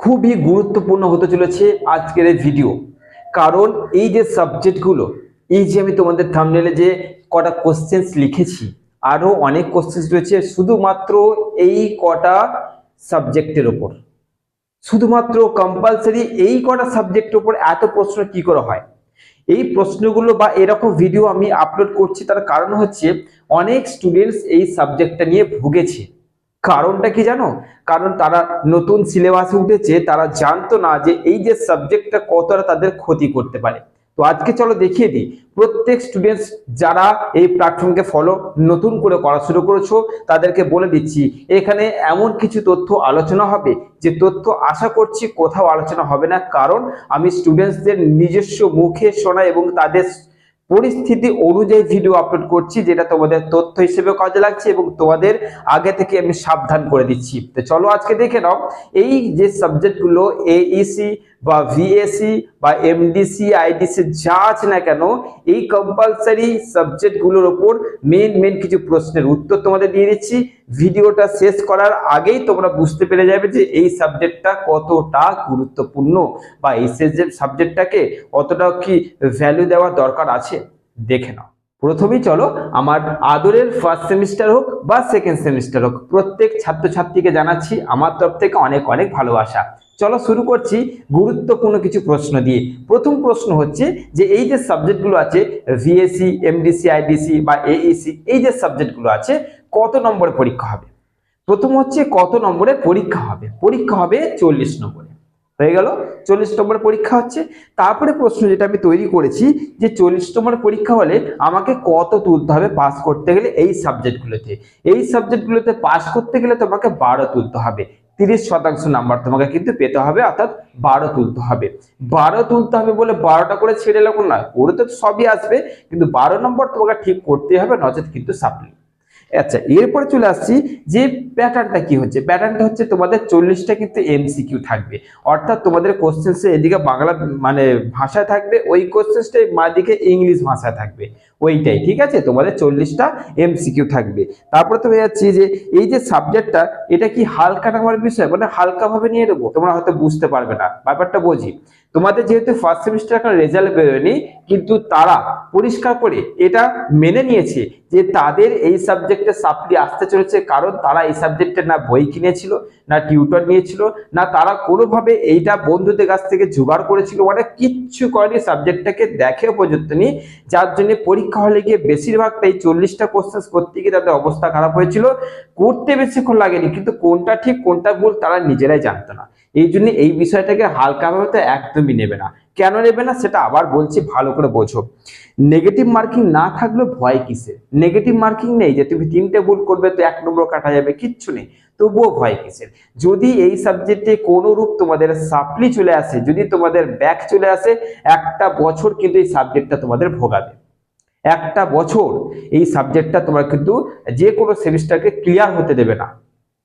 খুবই গুরুত্বপূর্ণ হতে চলেছে আজকের এই ভিডিও কারণ এই যে সাবজেক্টগুলো এই যে আমি তোমাদের থামনেলে যে কটা কোশ্চেন্স লিখেছি আরও অনেক কোশ্চেন্স রয়েছে শুধুমাত্র এই কটা সাবজেক্টের ওপর শুধুমাত্র কম্পালসারি এই কটা সাবজেক্টের ওপর এত প্রশ্ন কি করে হয়? এই প্রশ্নগুলো বা এরকম ভিডিও আমি আপলোড করছি, তার কারণ হচ্ছে অনেক স্টুডেন্টস এই সাবজেক্টটা নিয়ে ভুগেছে। কারণটা কি জানো? কারণ তারা নতুন সিলেবাসে উঠেছে, তারা জানতো না যে এই যে সাবজেক্টটা কতটা তাদের ক্ষতি করতে পারে। তো আজকে চলো দেখিয়ে দিই। প্রত্যেক স্টুডেন্টস যারা এই প্ল্যাটফর্মকে ফলো নতুন করে করা শুরু করেছ, তাদেরকে বলে দিচ্ছি, এখানে এমন কিছু তথ্য আলোচনা হবে যে তথ্য আশা করছি কোথাও আলোচনা হবে না। কারণ আমি স্টুডেন্টসদের নিজস্ব মুখে শোনা এবং তাদের পরিস্থিতি অনুযায়ী ভিডিও আপলোড করছি, যেটা তোমাদের তথ্য হিসেবে কাজে লাগছে এবং তোমাদের আগে থেকে আমি সাবধান করে দিচ্ছি। তো চলো আজকে দেখে নাও, এই যে সাবজেক্টগুলো এইসি বা ভিএসি বা এমডিসি আইডিসি যা আছে না কেন, এই কম্পালসারি সাবজেক্টগুলোর ওপর মেন মেন কিছু প্রশ্নের উত্তর তোমাদের দিয়ে দিচ্ছি। ভিডিওটা শেষ করার আগেই তোমরা বুঝতে পেরে যাবে যে এই সাবজেক্টটা কতটা গুরুত্বপূর্ণ বা এই সাবজেক্টটাকে অতটা কি ভ্যালু দেওয়া দরকার আছে। দেখে নাও। প্রথমেই চলো আমার আদরের ফার্স্ট সেমিস্টার হোক বা সেকেন্ড সেমিস্টার হোক, প্রত্যেক ছাত্রছাত্রীকে জানাচ্ছি আমার তরফ থেকে অনেক অনেক ভালোবাসা। চলো শুরু করছি গুরুত্বপূর্ণ কিছু প্রশ্ন দিয়ে। প্রথম প্রশ্ন হচ্ছে যে এই যে সাবজেক্টগুলো আছে ভিএসি এমডিসি আইডিসি বা এইসি এই যে সাবজেক্টগুলো আছে, কত নম্বরে পরীক্ষা হবে? প্রথম হচ্ছে কত নম্বরে পরীক্ষা হবে? পরীক্ষা হবে চল্লিশ নম্বরে। হয়ে গেল। চল্লিশ নম্বর পরীক্ষা হচ্ছে। তারপরে প্রশ্ন যেটা আমি তৈরি করেছি যে চল্লিশ নম্বর পরীক্ষা হলে আমাকে কত তুলতে হবে পাস করতে গেলে এই সাবজেক্টগুলোতে এই সাবজেক্টগুলোতে পাস করতে গেলে তোমাকে বারো তুলতে হবে। তিরিশ শতাংশ নাম্বার তোমাকে কিন্তু পেতে হবে, অর্থাৎ বারো তুলতে হবে। বারো তুলতে হবে বলে বারোটা করে ছেড়ে এরকম না ওরে তো সবই আসবে, কিন্তু বারো নম্বর তোমাকে ঠিক করতে হবে, নচেত কিন্তু সাপ্লি আচ্ছা এরপরে চলে আসছি যে প্যাটার্নটা কি হচ্ছে? প্যাটার্নটা হচ্ছে তোমাদের চল্লিশটা কিন্তু এমসিকিউ থাকবে। অর্থাৎ তোমাদের কোশ্চেন্সে এদিকে বাংলা মানে ভাষায় থাকবে, ওই কোশ্চেন্সটাই দিকে ইংলিশ ভাষায় থাকবে। ওইটাই, ঠিক আছে? তোমাদের চল্লিশটা এমসিকিউ থাকবে। তারপরে তো হয়ে যাচ্ছি যে, এই যে সাবজেক্টটা এটা কি হালকা নামার বিষয়? মানে হালকাভাবে নিয়ে নেব? তোমরা হয়তো বুঝতে পারবে না, ব্যাপারটা বুঝি। তোমাদের যেহেতু ফার্স্ট সেমিস্টার এখন রেজাল্ট বেরোয়নি, কিন্তু তারা পরিষ্কার করে এটা মেনে নিয়েছে যে, তাদের এই সাবজেক্টে সাপ্লি আসতে চলেছে কারণ তারা এই সাবজেক্টে না বই কিনেছিল, না টিউটর নিয়েছিল, না তারা কোনোভাবে এইটা বন্ধুদের কাছ থেকে জোগাড় করেছিল মানে কিচ্ছু করেনি সাবজেক্টটাকে দেখেও পর্যন্ত নেই যার জন্য পরীক্ষা হলে গিয়ে বেশিরভাগটাই চল্লিশটা কোশ্চেন করতে গিয়ে তাদের অবস্থা খারাপ হয়েছিল। করতে বেশিক্ষণ লাগেনি, কিন্তু কোনটা ঠিক, কোনটা ভুল তারা নিজেরাই জানতো না। এই জন্য এই বিষয়টাকে হালকাভাবে তো একদমই নেবে না। কেন নেবে না সেটা আবার বলছি, ভালো করে বোঝো। নেগেটিভ মার্কিং না থাকলেও ভয় কিসে নেগেটিভ মার্কিং নেই যে তুমি তিনটে ভুল করবে তো এক নম্বর কাটা যাবে, কিচ্ছু নেই। তবুও ভয় কিসের? যদি এই সাবজেক্টে কোনো রূপ তোমাদের সাপ্লি চলে আসে, যদি তোমাদের ব্যাক চলে আসে, একটা বছর কিন্তু এই সাবজেক্টটা তোমাদের ভোগাবে। একটা বছর এই সাবজেক্টটা তোমার কিন্তু যে কোনো সেমিস্টারকে ক্লিয়ার হতে দেবে না।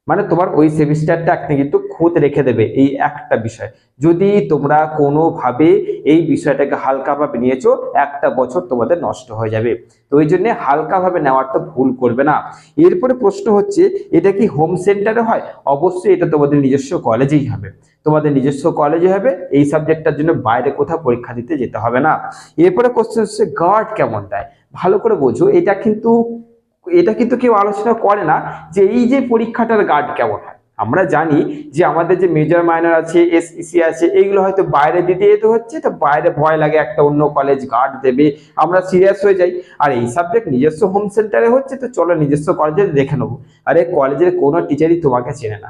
মানে তোমার ওই সেমিস্টারটা একটা কিন্তু খুঁত রেখে দেবে এই একটা বিষয়। যদি তোমরা কোনোভাবে এই বিষয়টাকে হালকাভাবে নিয়েছো, একটা বছর তোমাদের নষ্ট হয়ে যাবে। তো ওই জন্য হালকাভাবে নেওয়ার তো ভুল করবে না। এরপরে প্রশ্ন হচ্ছে, এটা কি হোম সেন্টারে হয়? অবশ্যই এটা তোমাদের নিজস্ব কলেজেই হবে। তোমাদের নিজস্ব কলেজে হবে, এই সাবজেক্টটার জন্য বাইরে কোথাও পরীক্ষা দিতে যেতে হবে না। এরপরে কোশ্চেন হচ্ছে গার্ড কেমন দেয়? ভালো করে বোঝো, এটা কিন্তু এটা কিন্তু কেউ আলোচনা করে না যে এই যে পরীক্ষাটার গার্ড কেমন হয়। আমরা জানি যে আমাদের যে মেজর মাইনর আছে এসইসি আছে এইগুলো হয়তো বাইরে দিতে যেতে হচ্ছে, তো বাইরে ভয় লাগে একটা অন্য কলেজ গার্ড দেবে, আমরা সিরিয়াস হয়ে যাই। আর এই সাবজেক্ট নিজস্ব হোম সেন্টারে হচ্ছে, তো চলো নিজস্ব কলেজে দেখে নেব। আরে কলেজের কোনো টিচারই তোমাকে চেনে না।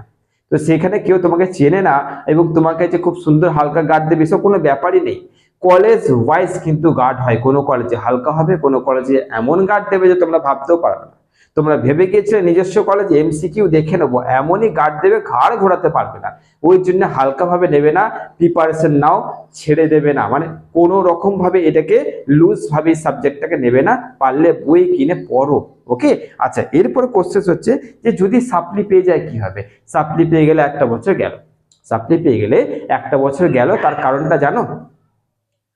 তো সেখানে কেউ তোমাকে চেনে না, এবং তোমাকে যে খুব সুন্দর হালকা গার্ড দেবে, এসব কোনো ব্যাপারই নেই। কলেজ ওয়াইজ কিন্তু গার্ড হয়। কোনো কলেজে হালকা হবে, কোনো কলেজে এমন গার্ড দেবে যে তোমরা ভাবতেও পারবে না। তোমরা ভেবে গিয়েছিলে নিজস্ব কলেজে এমসিকিউ দেখে নেব, এমনই গার্ড দেবে, ঘাড় ঘোরাতে পারবে না। ওই জন্য হালকাভাবে নেবে না প্রিপারেশন নাও, ছেড়ে দেবে না। মানে কোনো রকম ভাবে এটাকে লুজ ভাবে সাবজেক্টটাকে নেবে না, পারলে বই কিনে পড়ো ওকে আচ্ছা এরপরে কোশ্চেন হচ্ছে যে যদি সাপ্লি পেয়ে যায় কি হবে? সাপ্লি পেয়ে গেলে একটা বছর গেল। সাপ্লি পেয়ে গেলে একটা বছর গেল, তার কারণটা জানো?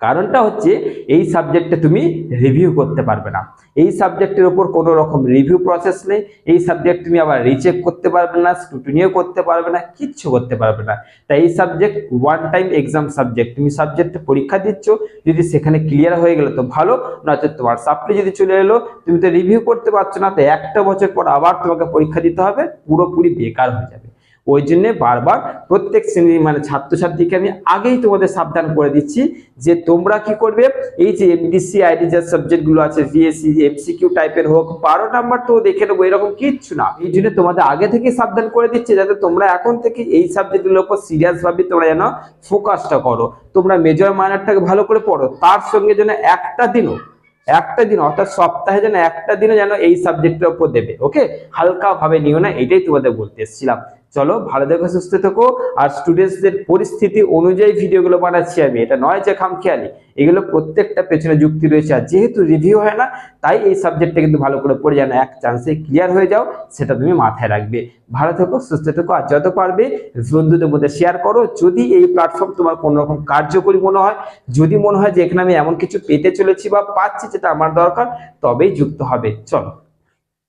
কারণটা হচ্ছে এই সাবজেক্টে তুমি রিভিউ করতে পারবে না। এই সাবজেক্টের উপর কোনো রকম রিভিউ প্রসেস নেই। এই সাবজেক্ট তুমি আবার রিচেক করতে পারবে না স্ক্রুটিনিও করতে পারবে না, কিচ্ছু করতে পারবে না। তাই এই subject one time exam subject তুমি সাবজেক্টে পরীক্ষা দিচ্ছ, যদি সেখানে ক্লিয়ার হয়ে গেলে তো ভালো, নয়তো তোমার সাপ্লি যদি চলে এলো, তুমি তো রিভিউ করতে পারছ না, তো একটা বছর পর আবার তোমাকে পরীক্ষা দিতে হবে, পুরোপুরি বেকার হয়ে যাবে। ওই জন্য বারবার প্রত্যেক শ্রেণির মানে ছাত্রছাত্রীকে আমি আগেই তোমাদের সাবধান করে দিচ্ছি যে তোমরা কি করবে? এই যে এমডিসি আইডি যে সাবজেক্টগুলো আছে ভিএসসি এমসিকিউ টাইপের হোক, বারো নাম্বার তো দেখে নেব, এরকম কিচ্ছু না। এই জন্য তোমাদের আগে থেকে সাবধান করে দিচ্ছে যাতে তোমরা এখন থেকে এই সাবজেক্টগুলোর উপর সিরিয়াস ভাবে তোমরা যেন ফোকাসটা করো। তোমরা মেজর মাইনারটাকে ভালো করে পড়ো, তার সঙ্গে যেন একটা দিনও, একটা দিন অর্থাৎ সপ্তাহে যেন একটা দিনও যেন এই সাবজেক্টের উপর দেবে ওকে হালকা ভাবে নিও না এটাই তোমাদের বলতে এসেছিলাম। চলো ভালো দেখো সুস্থ থেকো আর স্টুডেন্টসদের পরিস্থিতি অনুযায়ী ভিডিওগুলো বানাচ্ছি আমি। এটা নয় যে খামখেয়ালি, এগুলো প্রত্যেকটা পেছনে যুক্তি রয়েছে আর যেহেতু রিভিউ হয় না, তাই এই সাবজেক্টটা কিন্তু ভালো করে পড়ে যেন এক চান্সে ক্লিয়ার হয়ে যাও, সেটা তুমি মাথায় রাখবে। ভালো থেকো, সুস্থ থেকো আর যত পারবে বন্ধুদের মধ্যে শেয়ার করো। যদি এই প্ল্যাটফর্ম তোমার কোনো রকম কার্যকরী মনে হয়, যদি মনে হয় যে এখানে আমি এমন কিছু পেতে চলেছি বা পাচ্ছি যেটা আমার দরকার, তবেই যুক্ত হবে। চলো।